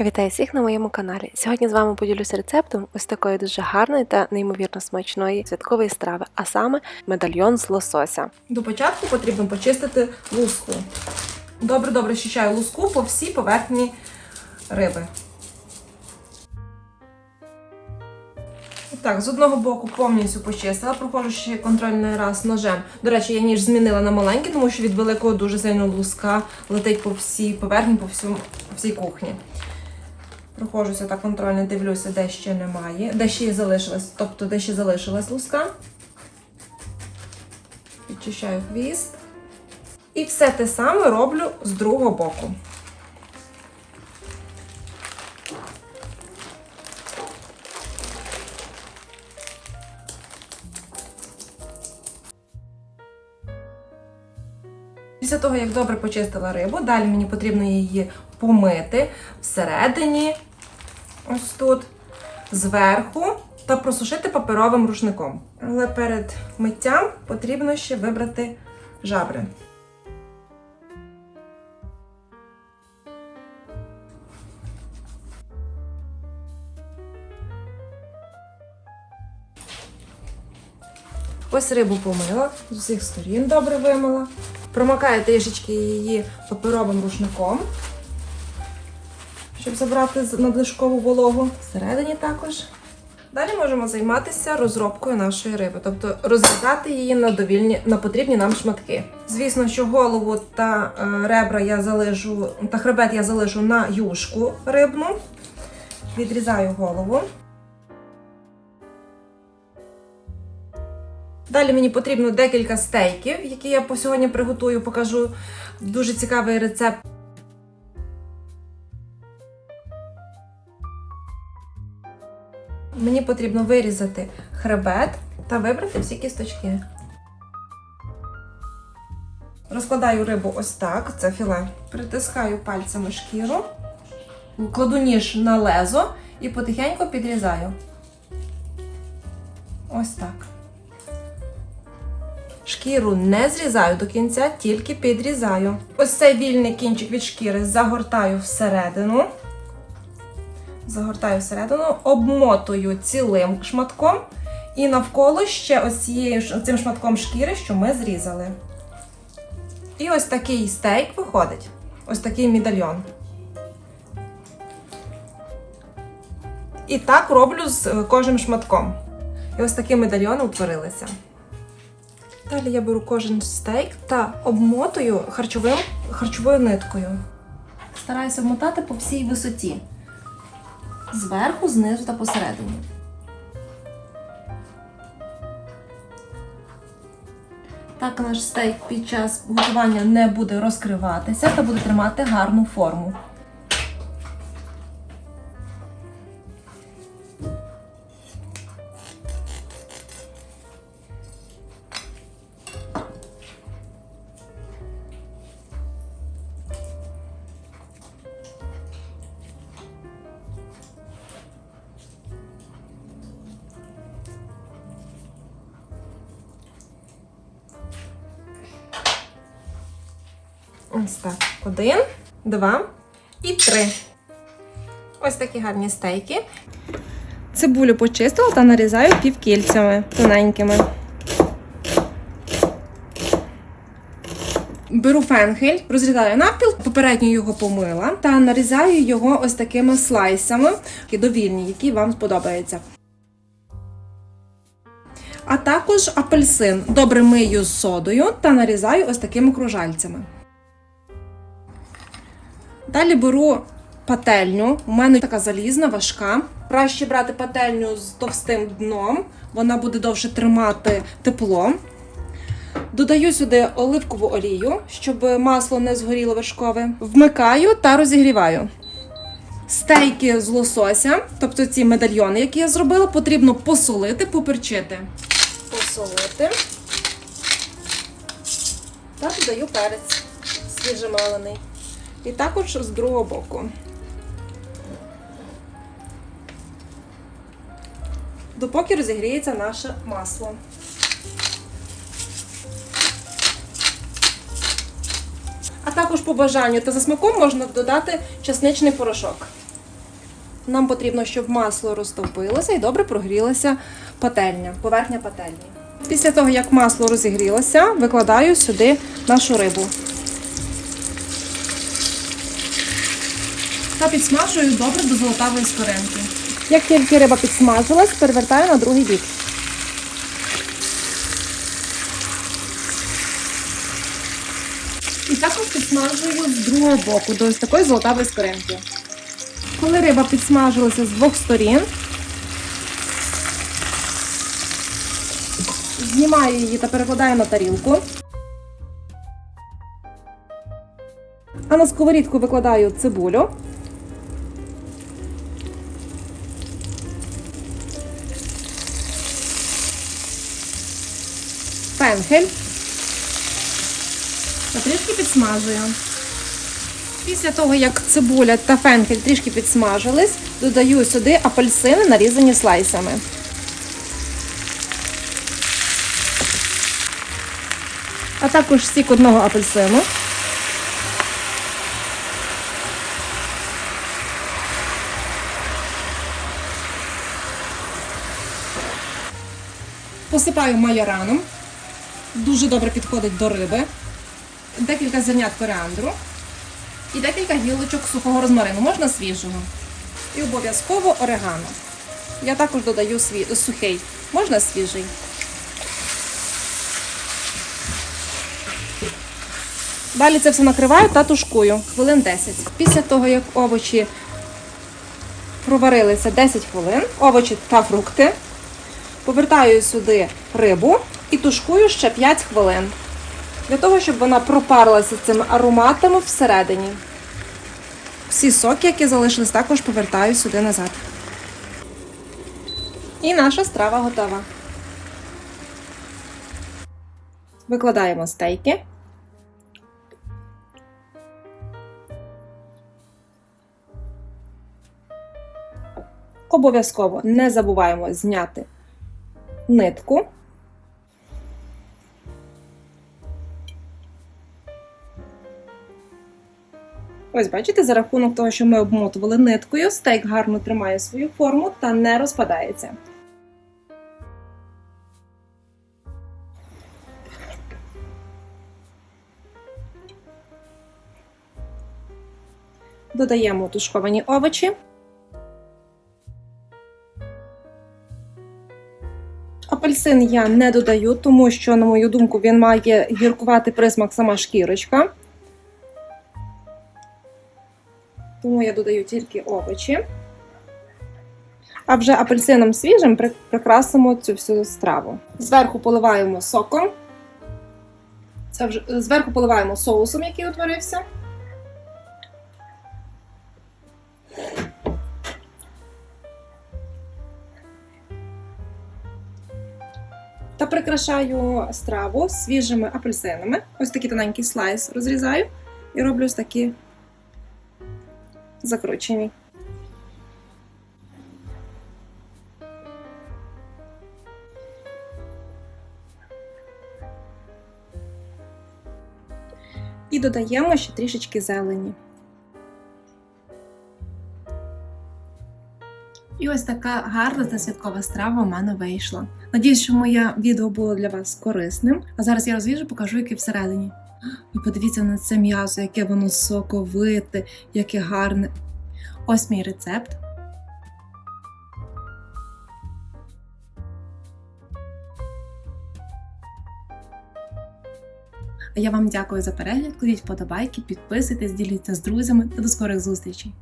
Вітаю всіх на моєму каналі. Сьогодні з вами поділюся рецептом ось такої дуже гарної та неймовірно смачної святкової страви, а саме медальйон з лосося. До початку потрібно почистити луску. Добре-добре щищаю луску по всій поверхні риби. Так, з одного боку повністю почистила, проходжу ще контрольний раз ножем. До речі, я ніж змінила на маленький, тому що від великого дуже сильно луска летить по всій поверхні, по, всьому, по всій кухні. Проходжуся так контрольно, дивлюся, де ще немає, де ще залишилась, тобто де ще залишилась луска. Підчищаю хвіст. І все те саме роблю з другого боку. Після того, як добре почистила рибу, далі мені потрібно її помити всередині, ось тут, зверху, та просушити паперовим рушником. Але перед миттям потрібно ще вибрати жабри. Ось рибу помила, з усіх сторін добре вимила. Промакаю трішечки її паперовим рушником, щоб забрати надлишкову вологу. Всередині також. Далі можемо займатися розробкою нашої риби, тобто розрізати її на довільні на потрібні нам шматки. Звісно, що голову та е, ребра я залишу, та хребет я залишу на юшку рибну. Відрізаю голову. Далі мені потрібно декілька стейків, які я по сьогодні приготую, покажу дуже цікавий рецепт. Мені потрібно вирізати хребет та вибрати всі кісточки. Розкладаю рибу ось так, це філе. Притискаю пальцями шкіру, кладу ніж на лезо і потихеньку підрізаю. Ось так. Шкіру не зрізаю до кінця, тільки підрізаю. Ось цей вільний кінчик від шкіри загортаю всередину. Загортаю всередину, обмотую цілим шматком і навколо ще ось цим шматком шкіри, що ми зрізали. І ось такий стейк виходить. Ось такий медальйон. І так роблю з е, кожним шматком. І ось такі медальйони утворилися. Далі я беру кожен стейк та обмотую харчовим, харчовою ниткою. Стараюся обмотати по всій висоті. Зверху, знизу та посередині. Так наш стейк під час готування не буде розкриватися та буде тримати гарну форму. Ось так. Один, два і три. Ось такі гарні стейки. Цибулю почистила та нарізаю півкільцями тоненькими. Беру фенхель, розрізаю навпіл, попередньо його помила та нарізаю його ось такими слайсами, довільні, які вам сподобаються. А також апельсин добре мию з содою та нарізаю ось такими кружальцями. Далі беру пательню. У мене така залізна, важка. Краще брати пательню з товстим дном, вона буде довше тримати тепло. Додаю сюди оливкову олію, щоб масло не згоріло вершкове. Вмикаю та розігріваю. Стейки з лосося, тобто ці медальйони, які я зробила, потрібно посолити, поперчити. Посолити. Та додаю перець свіжемелений. І також з другого боку. Допоки розігріється наше масло. А також по бажанню та за смаком можна додати часничний порошок. Нам потрібно, щоб масло розтопилося і добре прогрілася пательня, поверхня пательні. Після того, як масло розігрілося, викладаю сюди нашу рибу. Та підсмажую добре до золотавої скоринки. Як тільки риба підсмажилась, перевертаю на другий бік. І також підсмажую з другого боку до ось такої золотавої скоринки. Коли риба підсмажилася з двох сторін, знімаю її та перекладаю на тарілку. А на сковорідку викладаю цибулю. Фенхель. Трішки підсмажую. Після того, як цибуля та фенхель трішки підсмажились, додаю сюди апельсини, нарізані слайсами. А також сік одного апельсину. Посипаю майораном. Дуже добре підходить до риби. Декілька зернят коріандру і декілька гілочок сухого розмарину, можна свіжого. І обов'язково орегано. Я також додаю сві... сухий, можна свіжий. Далі це все накриваю та тушкую хвилин 10. Після того, як овочі проварилися 10 хвилин, овочі та фрукти, повертаю сюди рибу і тушкую ще 5 хвилин. Для того, щоб вона пропарилася цими ароматами всередині. Всі соки, які залишились, також повертаю сюди назад. І наша страва готова. Викладаємо стейки. Обов'язково не забуваємо зняти нитку. Ось бачите, за рахунок того, що ми обмотували ниткою, стейк гарно тримає свою форму та не розпадається. Додаємо тушковані овочі. Апельсин я не додаю, тому що, на мою думку, він має гіркувати присмак сама шкірочка. Я додаю тільки овочі. А вже апельсином свіжим прикрасимо цю всю страву. Зверху поливаємо соком. Це вже, зверху поливаємо соусом, який утворився. Та прикрашаю страву свіжими апельсинами. Ось такий тоненький слайс розрізаю і роблю ось такі закручені. І додаємо ще трішечки зелені. І ось така гарна та святкова страва у мене вийшла. Надіюсь, що моє відео було для вас корисним. А зараз я розвіжу, покажу, яке всередині. Ви подивіться на це м'ясо, яке воно соковите, яке гарне. Ось мій рецепт. А я вам дякую за перегляд. Кладіть вподобайки, підписуйтесь, діліться з друзями та до скорих зустрічей!